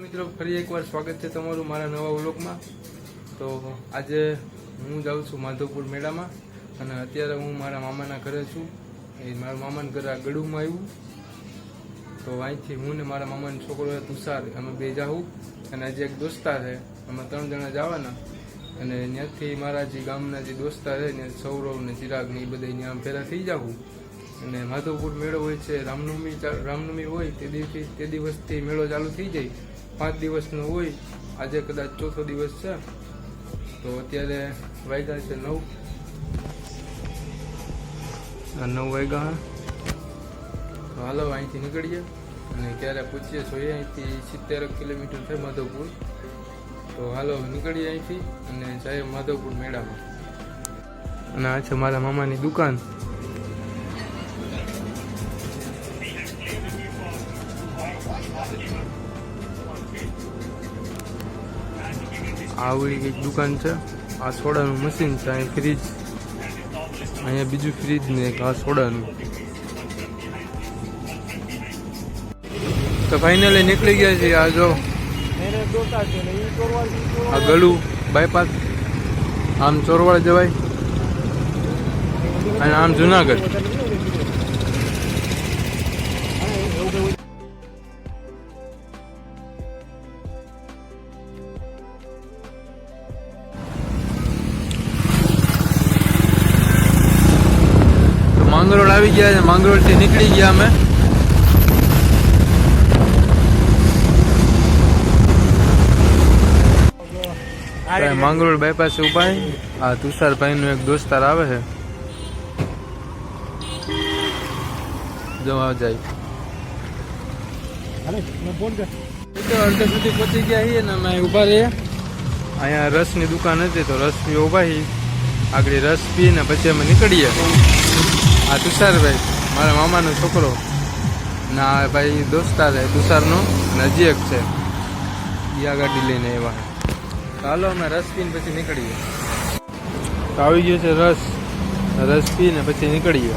મિત્રો, ફરી એકવાર સ્વાગત છે તમારું મારા નવા વ્લોગમાં. તો આજે હું જાઉં છું માધવપુર મેળામાં અને અત્યારે હું મારા મામાના ઘરે છું. એ મારા મામાના ઘરે આ ગળુમાં આવ્યું તો અહીંથી હું ને મારા મામાનો છોકરો તુષાર, અમે બે જાઉં અને આજે એક દોસ્તાર છે. અમે ત્રણ જણા જવાના. અને ત્યાંથી મારા જે ગામના જે દોસ્તાર છે ને સૌરવ ને ચિરાગ ને એ બધા ત્યાં ભેગા થઈ જાઉં અને માધવપુર મેળો હોય છે, રામનવમી રામનવમી હોય તે દિવસથી તે દિવસથી મેળો ચાલુ થઈ જાય. પાંચ દિવસનો હોય, આજે કદાચ ચોથો દિવસ છે. તો અત્યારે વાગ્યા છે નવ. નવ વાગ્યા તો હાલો અહીંથી નીકળીએ અને ક્યારે પૂછીએ જોઈએ અહીંથી સિત્તેર કિલોમીટર છે માધવપુર. તો હાલો નીકળીએ અહીંથી અને જઈએ માધવપુર મેળામાં. અને આ છે મારા મામાની દુકાન. આવી એક દુકાન છે. આ સોડાનું મશીન છે, અહીં ફ્રીજ. અહીંયા બીજું ફ્રીજ ને આ સોડાનું. તો ફાઇનલી નીકળી ગયા છે આ જો. આ ગળું બાયપાસ આમ ચોરવાડ જવાય. અને આમ જુનાગઢ. માંગરોળ આવી ગયા છે. માંગરોળથી નીકળી ગયા અમે. માંગરોળ બાયપાસ ઊભા. આ તુષારભાઈ નો એક દોસ્તાર આવે છે. જવા જાય. અડધે સુધી પહોંચી ગયા છીએ ને અમે ઊભા રહીએ. અહીંયા રસની દુકાન હતી તો રસ પી ઊભા આગળ રસ પી ને પછી અમે નીકળીએ. આ તુષારભાઈ, મારા મામાનો છોકરો. ના ભાઈ દોસ્તાર છે, તુષારનો એક છે. ઈ આ ગાડી લઈને આવ્યા ચાલો અમે રસ પીને પછી નીકળીએ. આવી ગયો છે રસ. રસ પીને પછી નીકળીએ.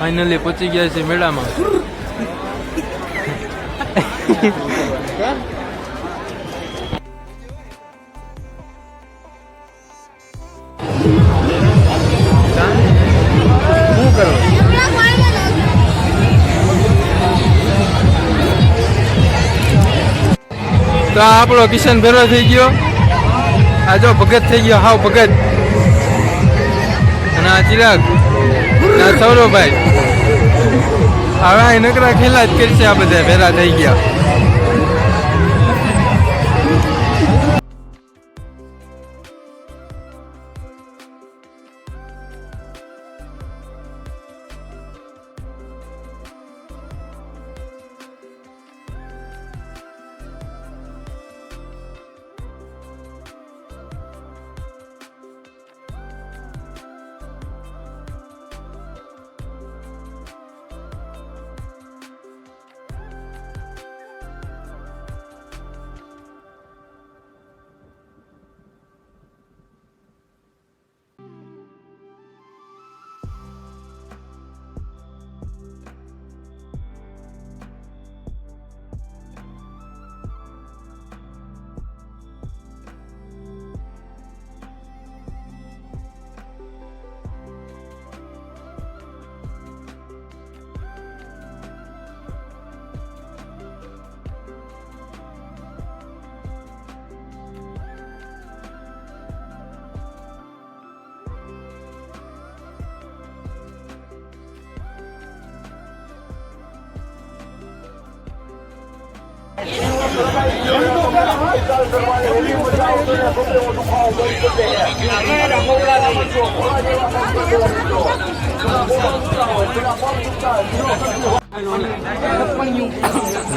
ફાઇનલી પહોંચી ગયા છે મેળામાં. તો આપણો કિશન ભેરો થઈ ગયો. આ જો ભગત થઈ ગયો, હાવ ભગત. અને આ ચિરાગ આ સૌરવભાઈ હવે નકરા ખેલા જ કરશે આ બધા ભેરા થઈ ગયા.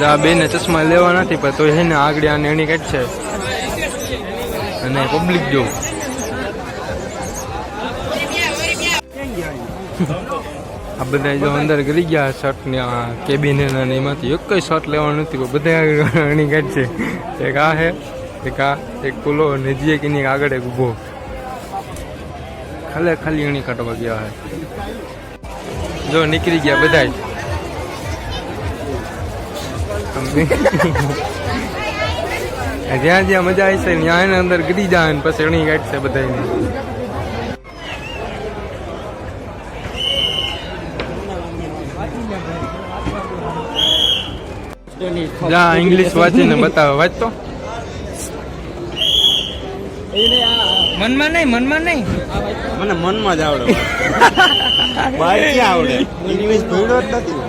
આ બેને ચશ્મા લેવા નથી, પણ તો એને આગળ આને એની કાઢ છે. અને પબ્લિક જો. આ બધા જો અંદર ગરી ગયા શર્ટ ને આ કેબિન ને એમાંથી એક શર્ટ લેવાનું નથી બધા અણી કાઢ છે. એક આ હે એક આ, એક કુલો ને જે કે આગળ એક ઊભો. ખાલી ખાલી અણી કાઢવા ગયા હે જો નીકળી ગયા બધા જ્યાં જ્યાં મજા આવી છે, ત્યાં એના અંદર ગડી જાય પછી અણી કાઢશે બધાને જા ઇંગ્લિશ વાંચીને બતાવે વાંચતો મનમાં નહીં મનમાં નહીં મને મનમાં જ આવડે. ક્યાં આવડે. ઇંગ્લિશ ભણ્યો જ નથી.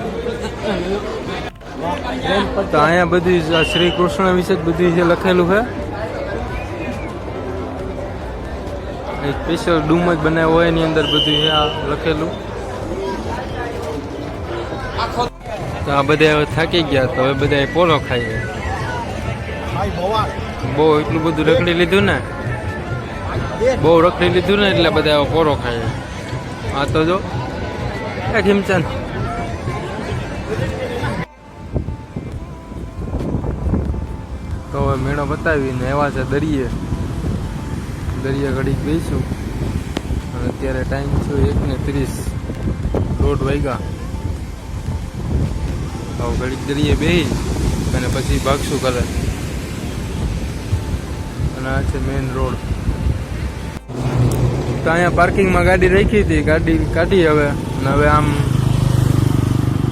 તો અહીંયા બધી શ્રી કૃષ્ણ વિશે જ બધું જે લખેલું છે. એક સ્પેશિયલ ડુમ જ બનાવ્યો હોય એની અંદર બધું છે આ લખેલું. તો આ બધા હવે થાકી ગયા તો હવે બધા પોલો ખાઈ ગયા. બહુ એટલું બધું રખડી લીધું ને? બહુ રખડી લીધું ને એટલે બધા પોરો ખાય આ તો જો એ ખીમચંદ તો હવે મેળો બતાવીને એવા છે દરિયે. દરિયા ઘડીક બેસું. અને અત્યારે ટાઈમ છે એક ને ત્રીસ. દોઢ વાગ્યા. હવે ઘડીક દરિયે બેસી અને પછી ભાગશું કરે અને આ છે મેઇન રોડ તો અહીંયા પાર્કિંગમાં ગાડી રાખી હતી, ગાડી કાઢી હવે. અને હવે આમ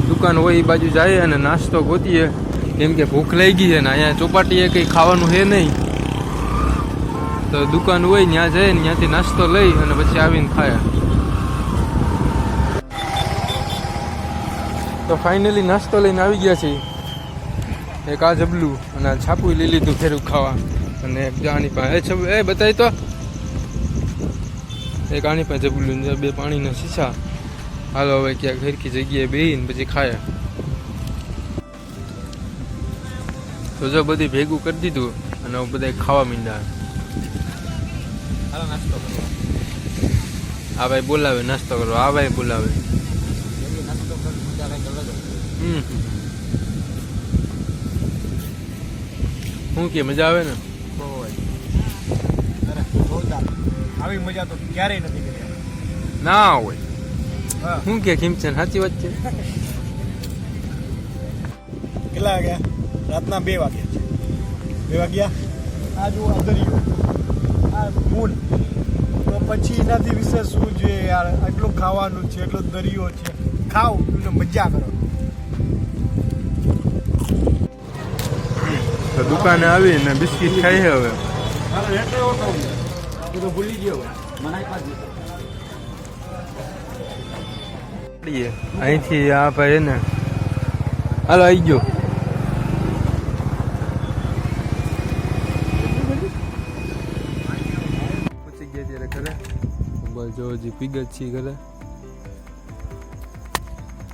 દુકાન હોય એ બાજુ જાય અને નાસ્તો ગોતીએ. કેમ કે ભૂખ લઈ ગઈ છે ને અહીંયા ચોપાટીએ કંઈ ખાવાનું છે નહીં. તો દુકાન હોય, ત્યાં જાય ને ત્યાંથી નાસ્તો લઈ અને પછી આવીને ખાય. તો ફાઇનલી નાસ્તો લઈને આવી ગયા છીએ. એક આ જબલું અને આ છાપું લઈ લીધું ફેરું ખાવા. અને એક જાણી પાસે એ એ બતાવી તો. એક આની પાસે જબલું બે પાણીના શીશા. હાલો હવે ક્યાંક ઘરકી જગ્યાએ બેહીને પછી ખાય. તો જો બધી ભેગું કરી દીધું અને હું બધા ખાવા માંડ્યા. આ ભાઈ બોલાવે નાસ્તો કરો. આ ભાઈ બોલાવે. હમ. શું કે મજા આવે ને? આવી મજા તો ક્યારેય નથી કરી ના હોય. હા. શું કે ખીમચંદ સાચી વાત છે? કેટલા વાગ્યા? રાતના બે વાગ્યા છે. બે વાગ્યા? આ જો આ દરિયો આ મૂન તો પછી એનાથી વિશે શું છે યાર? આટલું ખાવાનું છે એટલો દરિયો છે. ખાવ એટલે મજા કરો. તો દુકાને આવીને બિસ્કિટ ખાઈ હવે. અહીંથી આ ભાઈ ને હાલો આવી ગયો. પહોંચી ગયા ત્યારે ઘરે. બસ જો હજી પીગ જ છીએ ઘરે.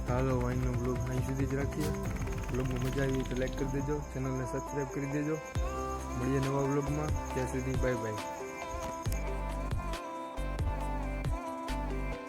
હાલો, વાઈનનો બ્લોગ અહીં સુધી જ રાખીએ. બ્લોગમાં મજા આવી તો લાઈક કરી દેજો ચેનલને સબસ્ક્રાઈબ કરી દેજો. મળીએ નવા બ્લોગમાં ત્યાં સુધી બાય બાય